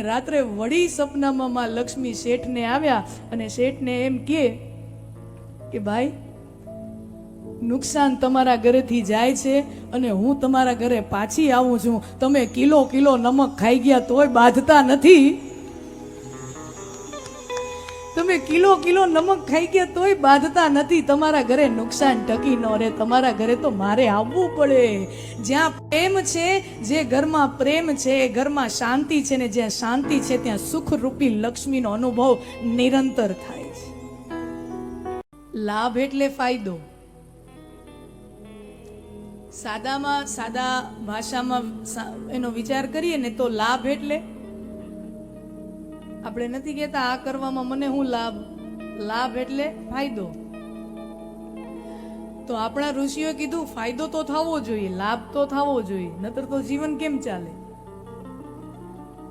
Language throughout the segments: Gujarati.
રાત્રે વળી સપનામાં માં લક્ષ્મી શેઠને આવ્યા અને શેઠને એમ કે કે ભાઈ, નુકસાન તમારા ઘરેથી જાય છે અને હું તમારા ઘરે પાછી આવું છું. તમે કિલો કિલો નમક ખાઈ ગયા તોય બાંધતા નથી. તમે કિલો કિલો નમક ખાઈ ગયા તોય બાંધતા નથી. તમારા ઘરે નુકસાન ટકી ન રહે. તમારા ઘરે તો મારે આવવું પડે. જ્યાં પ્રેમ છે, જે ઘરમાં પ્રેમ છે ઘરમાં શાંતિ છે ને જ્યાં શાંતિ છે, ત્યાં સુખરૂપી લક્ષ્મીનો અનુભવ નિરંતર થાય છે. લાભ એટલે ફાયદો. સાદામાં સાદા ભાષામાં એનો વિચાર કરીએ ને તો લાભ એટલે આપણે નથી કહેતા, આ કરવામાં મને હું લાભ લાભ એટલે ફાયદો. તો આપણા ઋષિઓએ કીધું, ફાયદો તો થવો જોઈએ, લાભ તો થવો જોઈએ, નતર તો જીવન કેમ ચાલે?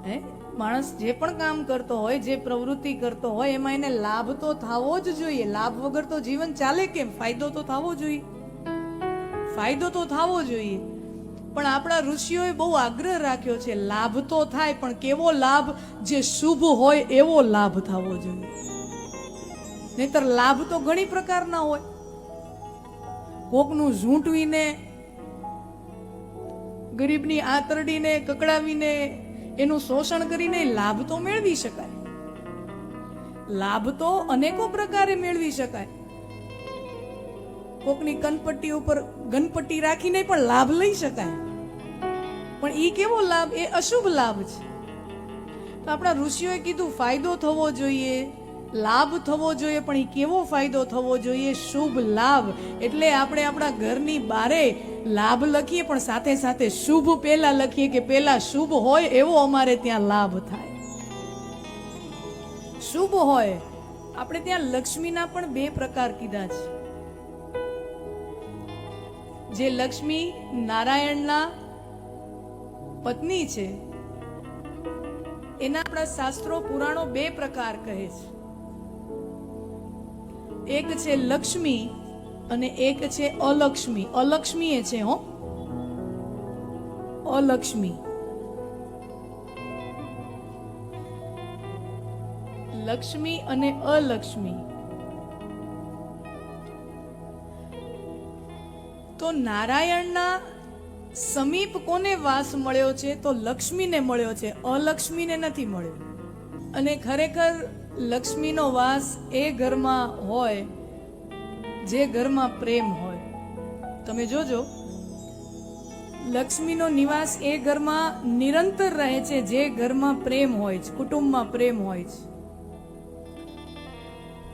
હે? માણસ જે પણ કામ કરતો હોય, જે પ્રવૃત્તિ કરતો હોય, એમાં એને લાભ તો થવો જ જોઈએ. લાભ વગર તો જીવન ચાલે કેમ? ફાયદો તો થવો જોઈએ. ફાયદો તો થવો જોઈએ. પણ આપણા ઋષિઓએ બહુ આગ્રહ રાખ્યો છે, લાભ તો થાય, પણ કેવો લાભ? જે શુભ હોય એવો લાભ થવો જોઈએ. નહીતર લાભ તો ઘણી પ્રકારના હોય. કોકનું ઝૂંટવીને, ગરીબની આંતરડીને, કકડાવીને, એનું શોષણ કરીને લાભ તો મેળવી શકાય. લાભ તો અનેકો પ્રકારે મેળવી શકાય. કોકની કનપટ્ટી ઉપર ગનપટ્ટી રાખીને પણ લાભ લઈ શકાય. પણ એ કેવો લાભ? એ અશુભ લાભ છે. તો આપણા ઋષિઓએ કીધું, ફાયદો થવો જોઈએ, લાભ થવો જોઈએ. પણ એ કેવો ફાયદો થવો જોઈએ? શુભ લાભ. એટલે આપણે આપણા ઘરની બારે લાભ લખીએ, પણ સાથે સાથે શુભ પહેલા લખીએ કે પહેલા શુભ હોય એવો અમારે ત્યાં લાભ થાય. શુભ હોય. આપણે ત્યાં લક્ષ્મીના પણ બે પ્રકાર કીધા છે. જે લક્ષ્મી નારાયણના પત્ની છે, એના આપણા શાસ્ત્રો પુરાણો બે પ્રકાર કહે છે. એક છે લક્ષ્મી અને એક છે અલક્ષ્મી. અલક્ષ્મી એ છે હો. અલક્ષ્મી. લક્ષ્મી અને અલક્ષ્મી. તો નારાયણના સમીપ કોને વાસ મળ્યો છે? તો લક્ષ્મીને મળ્યો છે. અલક્ષ્મીને નથી મળ્યો. અને ખરેખર લક્ષ્મીનો વાસ એ ઘરમાં હોય, જે ઘરમાં પ્રેમ હોય. તમે જોજો, લક્ષ્મીનો નિવાસ એ ઘરમાં નિરંતર રહે છે, જે ઘરમાં પ્રેમ હોય છે, કુટુંબમાં પ્રેમ હોય છે.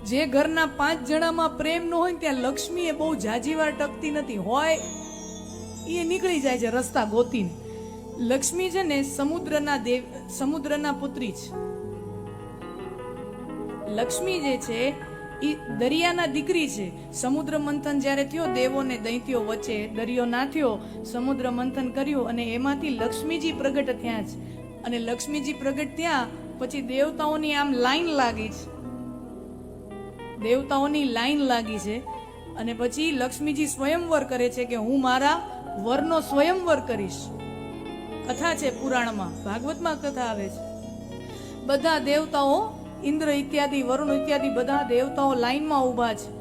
જે ઘરના પાંચ જણામાં પ્રેમ ન હોય ત્યાં લક્ષ્મી એ બહુ જાજીવાર ટકતી નથી હોય, એ નીકળી જાય છે રસ્તા ગોતીને. લક્ષ્મી છે ને સમુદ્રના દેવ, સમુદ્રના પુત્રી છે લક્ષ્મી જે છે એ દરિયાના દીકરી છે. સમુદ્ર મંથન જ્યારે થયો દેવો ને દૈત્યો વચ્ચે દરિયો ના થયો સમુદ્ર મંથન કર્યું અને એમાંથી લક્ષ્મીજી પ્રગટ થયા છે અને લક્ષ્મીજી પ્રગટ થયા, પછી દેવતાઓની આમ લાઈન લાગી છે દેવતાઓની લાઈન લાગી છે અને પછી લક્ષ્મીજી સ્વયંવર કરે છે કે હું મારા વરનો સ્વયંવર કરીશ. કથા છે પુરાણમાં, ભાગવતમાં કથા આવે છે. બધા દેવતાઓ, ઇન્દ્ર ઇત્યાદિ, વરુણ ઇત્યાદિ બધા દેવતાઓ લાઈનમાં ઊભા છે.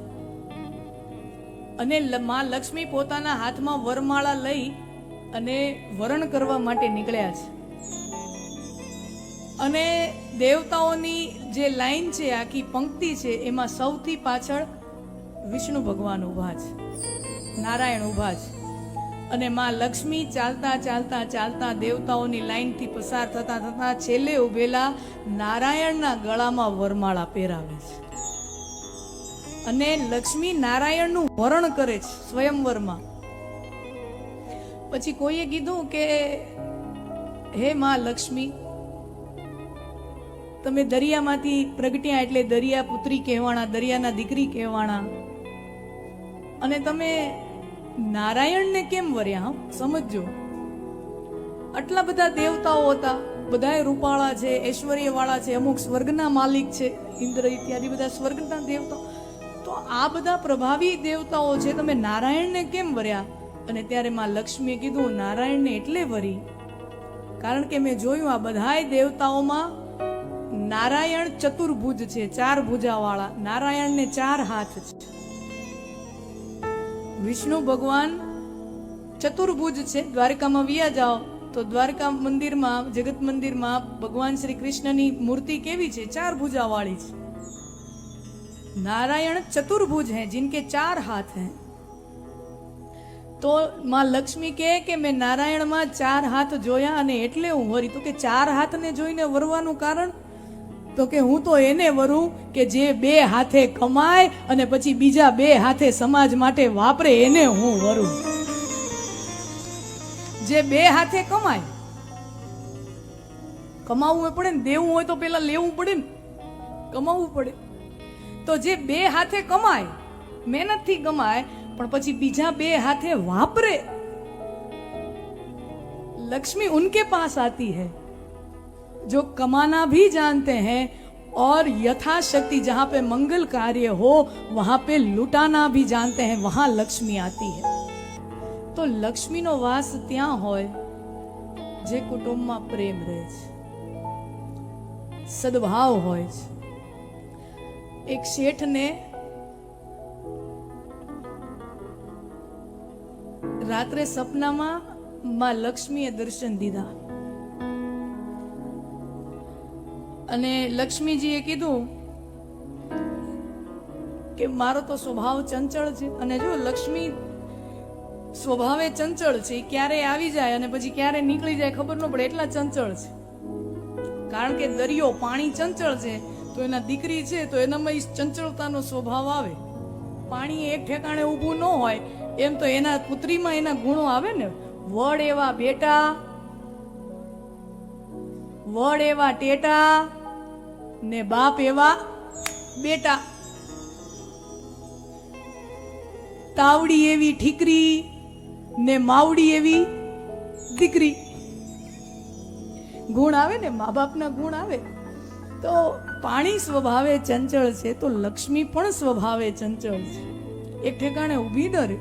અને મા લક્ષ્મી પોતાના હાથમાં વરમાળા લઈ અને વરણ કરવા માટે નીકળ્યા છે. અને દેવતાઓની જે લાઈન છે, આખી પંક્તિ છે, એમાં સૌથી પાછળ વિષ્ણુ ભગવાન ઊભા છે, નારાયણ ઊભા છે. અને માં લક્ષ્મી ચાલતા ચાલતા ચાલતા દેવતાઓની લાઈનથી પસાર થતા થતા છેલ્લે ઉભેલા નારાયણના ગળામાં વરમાળા પહેરાવે છે. અને લક્ષ્મી નારાયણનું વરણ કરે છે, સ્વયંવરમાં. પછી કોઈએ કીધું કે, હે માં લક્ષ્મી તમે દરિયામાંથી પ્રગટ્યા એટલે દરિયા પુત્રી કહેવાણા, દરિયાના દીકરી કહેવાણા. અને તમે નારાયણને કેમ વર્યા? સમજજો. આટલા બધા દેવતાઓ હતા, બધાય રૂપાળા છે, ઐશ્વર્યવાળા છે, અમુક સ્વર્ગના માલિક છે, ઇન્દ્ર ઇત્યાદિ બધા સ્વર્ગના દેવતાઓ તો આ બધા પ્રભાવી દેવતાઓ છે, તમે નારાયણને કેમ વર્યા? અને ત્યારે માં લક્ષ્મીએ કીધું, નારાયણને એટલે વરી. કારણ કે મેં જોયું આ બધાય દેવતાઓમાં નારાયણ ચતુર્ભુજ છે, ચાર ભુજાવાળા. નારાયણને ચાર હાથ છે. વિષ્ણુ ભગવાન ચતુર્ભુજ છે, દ્વારકામાં વિયા જાઓ તો દ્વારકા મંદિરમાં, જગત મંદિરમાં ભગવાન શ્રી કૃષ્ણની મૂર્તિ કેવી છે? ચાર ભુજાવાળી છે. નારાયણ ચતુર્ભુજ હે જિનકે ચાર હાથ હે. તો માં લક્ષ્મી કહે કે મેં નારાયણમાં ચાર હાથ જોયા અને એટલે હું વરી. તો કે ચાર હાથને જોઈને વરવાનું કારણ તો કે હું તો એને વરું કે જે બે હાથે કમાય અને પછી બીજા બે હાથે સમાજ માટે વાપરે એને હું વરું. જે બે હાથે કમાય કમાવવું પડે ને, દેવું હોય તો પેલા લેવું પડે ને કમાવવું પડે. તો જે બે હાથે કમાય, મહેનતથી કમાય, પણ પછી બીજા બે હાથે વાપરે. લક્ષ્મી ઉનકે પાસ આતી હૈ. जो कमाना भी जानते हैं और यथाशक्ति जहां पे मंगल कार्य हो वहां पे लुटाना भी जानते हैं वहां लक्ष्मी आती है તો લક્ષ્મીનો વાસ ત્યાં હોય જે કુટુંબમાં પ્રેમ રહે છે સદભાવ હોય છે એક શેઠને રાત્રે સપનામાં માં લક્ષ્મીએ દર્શન દીધા અને લક્ષ્મીજીએ કીધું કે મારો તો સ્વભાવ ચંચળ છે. અને જો લક્ષ્મી સ્વભાવે ચંચળ છે ક્યારે આવી જાય અને પછી ક્યારે નીકળી જાય ખબર ન પડે, એટલા ચંચળ છે. કારણ કે દરિયો પાણી ચંચળ છે, તો એના દીકરી છે, તો એનામાં ચંચળતાનો સ્વભાવ આવે. પાણી એક ઠેકાણે ઊભું ન હોય, એમ તો એના પુત્રીમાં એના ગુણો આવે ને. વડ એવા બેટા, વડ એવા ટેટા ને બાપ એવા બેટા. તાવડી એવી ઠીકરી ને માવડી એવી દીકરી. ગુણ આવે ને, મા બાપના ગુણ આવે, તો પાણી સ્વભાવે ચંચળ છે, તો લક્ષ્મી પણ સ્વભાવે ચંચળ છે. એક ઠેકાણે ઊભી ન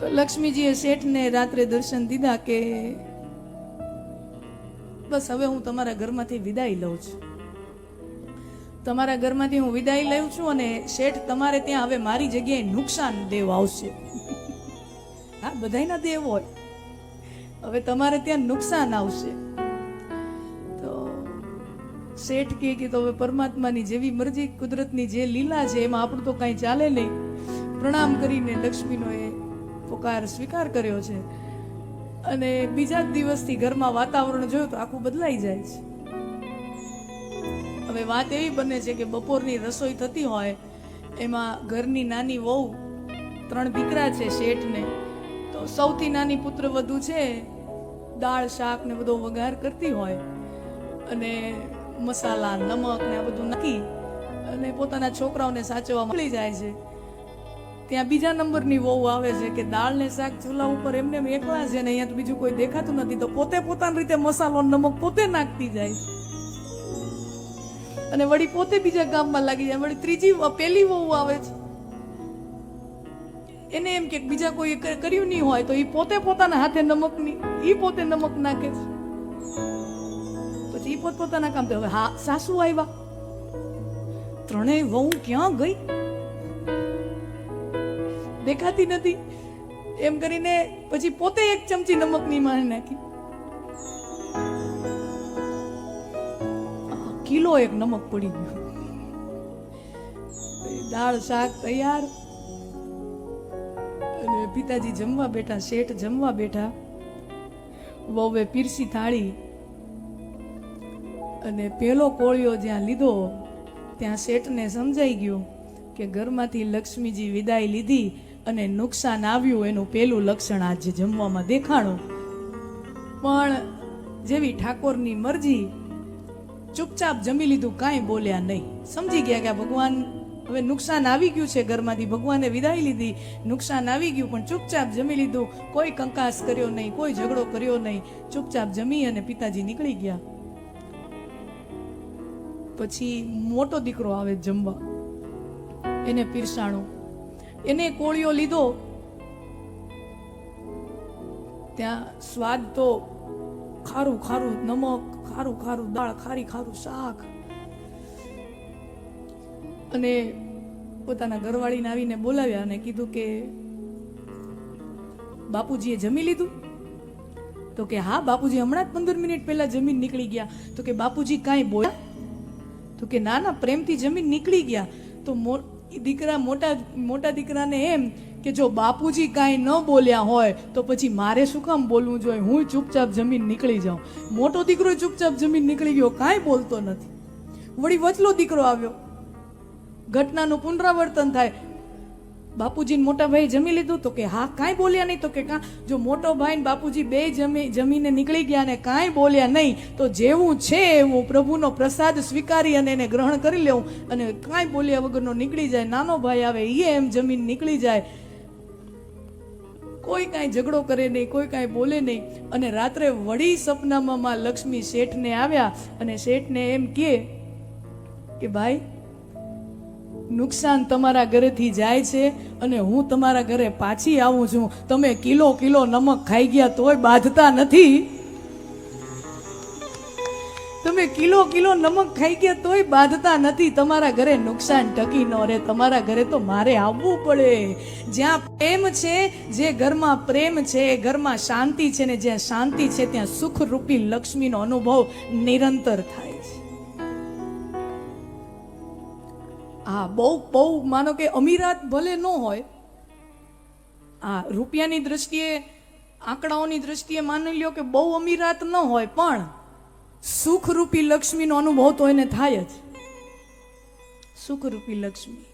તો લક્ષ્મીજીએ શેઠને રાત્રે દર્શન દીધા કે બસ હવે હું તમારા ઘરમાંથી વિદાય લઉં છું. તમારા ઘરમાંથી હું વિદાય લઉં છું અને શેઠ તમારે ત્યાં હવે મારી જગ્યાએ નુકસાન દેવ આવશે. હા બધાના દેવ હોય. હવે તમારે ત્યાં નુકસાન આવશે. તો શેઠ કહે કે તો હવે પરમાત્માની જેવી મરજી, કુદરતની જે લીલા છે એમાં આપણું તો કાંઈ ચાલે નહીં. પ્રણામ કરીને લક્ષ્મીનો એ પોકાર સ્વીકાર કર્યો છે. અને બીજા જ દિવસથી ઘરમાં વાતાવરણ જોયું તો આખું બદલાઈ જાય છે. હવે વાત એવી બને છે કે બપોરની રસોઈ થતી હોય, એમાં ઘરની નાની વહુ ત્રણ દીકરા છે શેઠને, તો સૌથી નાની પુત્ર વધુ છે, દાળ, શાક ને બધો વઘાર કરતી હોય. અને મસાલા, નમક ને આ બધું નાખી અને પોતાના છોકરાઓને સાચવવા મળી જાય છે. ત્યાં બીજા નંબરની વહુ આવે છે કે દાળ ને શાક ચૂલા ઉપર એમને એમ એકલા છે ને અહીંયા તો બીજું કોઈ દેખાતું નથી તો પોતે પોતાની રીતે મસાલો નમક પોતે નાખતી જાય. અને વળી પોતે બીજા ગામમાં લાગી જાય. વળી ત્રીજી પેલી વહુ આવે છે. એને એમ કે બીજા કોઈ કર્યું નહીં હોય તો એ પોતે પોતાના હાથે નમકની ઈ પોતે નમક નાખે છે. પછી એ પોત પોતાના કામ હવે હા, સાસુ આવ્યા. ત્રણેય વહુ ક્યાં ગઈ? દેખાતી નથી. એમ કરીને પછી પોતે એક ચમચી નમકની માને નાખી. કિલો એક નમક પડી ગયો. દાળ, શાક તૈયાર. અને પિતાજી જમવા બેઠા, શેઠ જમવા બેઠા. વહુએ પીરસી થાળી. અને પેલો કોળિયો જ્યાં લીધો, ત્યાં શેઠને સમજાઈ ગયું કે ઘરમાંથી લક્ષ્મીજી વિદાય લીધી અને નુકસાન આવ્યું એનું પહેલું લક્ષણ આજે જમવામાં દેખાણું. પણ જેવી ઠાકોરની મરજી, ચૂપચાપ જમી લીધું કાંઈ બોલ્યા નહીં. સમજી ગયા કે ભગવાન હવે નુકસાન આવી ગયું છે ઘરમાંથી, ભગવાને વિદાય લીધી, નુકસાન આવી ગયું, પણ ચૂપચાપ જમી લીધું. કોઈ કંકાસ કર્યો નહીં, કોઈ ઝઘડો કર્યો નહીં. ચૂપચાપ જમી અને પિતાજી નીકળી ગયા. પછી મોટો દીકરો આવે જમવા. એને પીરસાણું. એને કોળિયો લીધો. ત્યાં સ્વાદ તો ખારું ખારું નમક, ખારું ખારું દાળ, ખારી ખારું શાક. અને પોતાના ઘરવાળીને આવીને બોલાવ્યા અને કીધું કે, બાપુજીએ જમી લીધું? તો કે, હા, બાપુજી હમણાં જ પંદર મિનિટ પહેલા જમીન નીકળી ગયા. તો કે, બાપુજી કાંઈ બોલ્યા? તો કે, ના ના, પ્રેમથી જમીન નીકળી ગયા. તો દીકરા મોટા મોટા દીકરાને એમ કે જો બાપુજી કાંઈ ન બોલ્યા હોય, તો પછી મારે શું કામ બોલવું જોઈએ? હું ચૂપચાપ જમીન નીકળી જાઉં. મોટો દીકરો ચૂપચાપ જમીન નીકળી ગયો, કાંઈ બોલતો નથી. વળી વચલો દીકરો આવ્યો. ઘટનાનું પુનરાવર્તન થાય. બાપુજીને મોટા ભાઈ જમી લીધું તો કે હા, કાંઈ બોલ્યા નહીં. તો કે કાં, જો મોટો ભાઈ બાપુજી બે જમી, જમીને નીકળી ગયા ને કાંઈ બોલ્યા નહીં, તો જેવું છે એવું પ્રભુનો પ્રસાદ સ્વીકારી અને એને ગ્રહણ કરી લેવું. અને કાંઈ બોલ્યા વગરનો નીકળી જાય, નાનો ભાઈ આવે એ એમ જમીન નીકળી જાય. કોઈ કાંઈ ઝઘડો કરે નહીં, કોઈ કાંઈ બોલે નહીં. અને રાત્રે વળી સપનામાં માં લક્ષ્મી શેઠને આવ્યા અને શેઠને એમ કે ભાઈ નુકસાન તમારા ઘરેથી જાય છે અને હું તમારા ઘરે પાછી આવું છું. તમે કિલો કિલો નમક ખાઈ ગયા તોય બાંધતા નથી. તમે કિલો કિલો નમક ખાઈ ગયા તોય બાંધતા નથી. તમારા ઘરે નુકસાન ટકી ન રહે. તમારા ઘરે તો મારે આવવું પડે. જ્યાં પ્રેમ છે, જે ઘરમાં પ્રેમ છે એ ઘરમાં શાંતિ છે ને જ્યાં શાંતિ છે, ત્યાં સુખરૂપી લક્ષ્મીનો અનુભવ નિરંતર થાય છે. હા, બહુ બહુ, માનો કે અમીરાત ભલે ન હોય હા રૂપિયાની દ્રષ્ટિએ, આંકડાઓની દ્રષ્ટિએ માની લ્યો કે બહુ અમીરાત ન હોય, પણ સુખરૂપી લક્ષ્મીનો અનુભવ તો એને થાય જ. સુખરૂપી લક્ષ્મી.